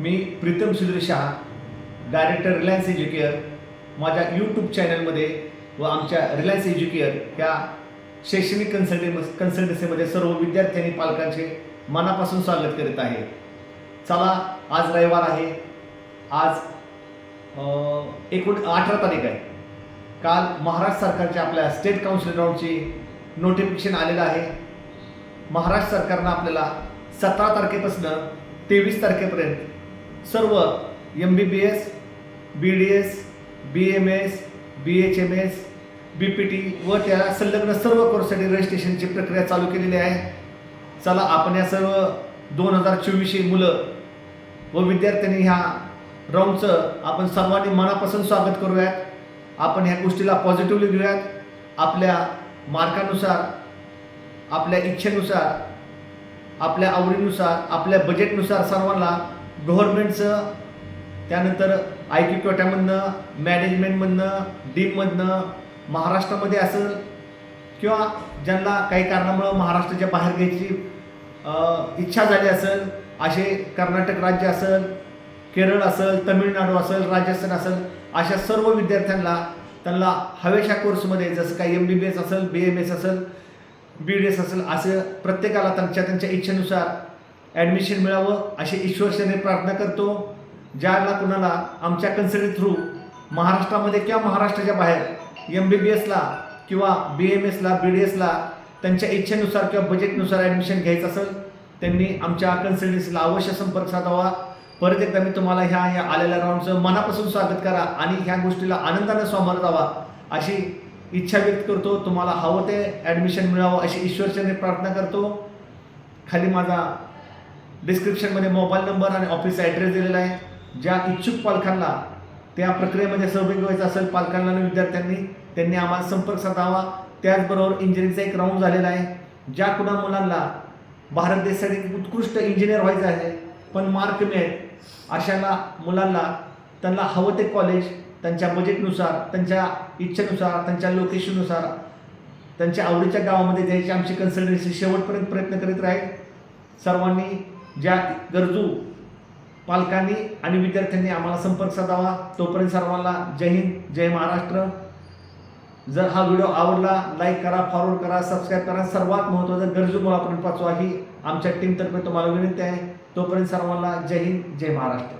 मी Pritam Sudhir Shah director Reliance educare माझ्या YouTube चॅनलमध्ये व आमच्या रिलायन्स एज्युकेअर या शैक्षणिक कन्सल्टे कन्सल्टन्सीमध्ये सर्व विद्यार्थी आणि पालकांचे मनापासून स्वागत करीत आहे. चला आज रविवार आहे. आज एकूण अठरा तारीख आहे. काल महाराष्ट्र सरकारच्या आपल्या स्टेट काउन्सिल राऊंडची नोटिफिकेशन आलेलं आहे. महाराष्ट्र सरकारनं आपल्याला सतरा तारखेपासून तेवीस तारखेपर्यंत सर्व M B B S B D S B M S B H M S B P T व त्या संलग्न सर्व कोर्ससाठी रजिस्ट्रेशनची प्रक्रिया चालू केलेली आहे. चला आपण या सर्व दोन हजार चोवीसशे मुलं व विद्यार्थ्यांनी ह्या राऊंडचं आपण सर्वांनी मनापासून स्वागत करूयात. आपण ह्या गोष्टीला पॉझिटिव्हली घेऊयात. आपल्या मार्कानुसार आपल्या इच्छेनुसार आपल्या आवडीनुसार आपल्या बजेटनुसार सर्वांना गव्हर्नमेंटचं त्यानंतर आय क्यू कोट्यामधनं मॅनेजमेंटमधनं डीममधनं महाराष्ट्रामध्ये असेल किंवा ज्यांना काही कारणामुळं महाराष्ट्राच्या बाहेर घ्यायची इच्छा झाली असेल असे कर्नाटक राज्य असेल केरळ असेल तमिळनाडू असेल राजस्थान असेल अशा सर्व विद्यार्थ्यांना त्यांना हवेशा कोर्समध्ये जसं काही एम बी बी एस असेल बी एम एस असेल बी डी एस असेल असं प्रत्येकाला त्यांच्या त्यांच्या इच्छेनुसार ॲडमिशन मिळावं अशी ईश्वरशने प्रार्थना करतो. ज्याला कुणाला आमच्या कन्सल्ट थ्रू महाराष्ट्रामध्ये किंवा महाराष्ट्राच्या बाहेर एम बी बी एसला किंवा बी एम एसला बी डी एसला त्यांच्या इच्छेनुसार किंवा बजेटनुसार ॲडमिशन घ्यायचं असेल त्यांनी आमच्या कन्सल्टन्सीला अवश्य संपर्क साधावा. परत एकदा मी तुम्हाला ह्या या आलेल्या राऊंडचं मनापासून स्वागत करा आणि ह्या गोष्टीला आनंदाने सामोरं जावा अशी इच्छा व्यक्त करतो. तुम्हाला हवं ते ॲडमिशन मिळावं अशी ईश्वरचरणी प्रार्थना करतो. खाली माझा डिस्क्रिप्शनमध्ये मोबाईल नंबर आणि ऑफिस ॲड्रेस दिलेला आहे. ज्या इच्छुक पालकांना त्या प्रक्रियेमध्ये सहभागी व्हायचं असेल पालकांना आणि विद्यार्थ्यांनी त्यांनी आम्हाला संपर्क साधावा. त्याचबरोबर इंजिनिअरिंगचा एक राऊंड झालेला आहे. ज्या कुणा मुलांना भारत देशासाठी उत्कृष्ट इंजिनियर व्हायचं आहे पण मार्क मिळेल अशाला मुलांना त्यांना हवं ते कॉलेज त्यांच्या बजेटनुसार त्यांच्या इच्छेनुसार त्यांच्या लोकेशननुसार त्यांच्या आवडीच्या गावामध्ये द्यायची आमची कन्सल्टन्सी शेवटपर्यंत प्रयत्न करीत राहील. सर्वांनी ज्या गरजू पालकांनी आणि विद्यार्थ्यांनी आम्हाला संपर्क साधावा. तोपर्यंत सर्वांना जय हिंद जय महाराष्ट्र. जर हा व्हिडिओ आवडला लाईक करा फॉरवर्ड करा सबस्क्राईब करा. सर्वात महत्त्वाचं गरजू मुलापर्यंत पाचवा ही आमच्या टीमतर्फे तुम्हाला विनंती आहे. तोपर्यंत सर्वांना जय हिंद जय महाराष्ट्र.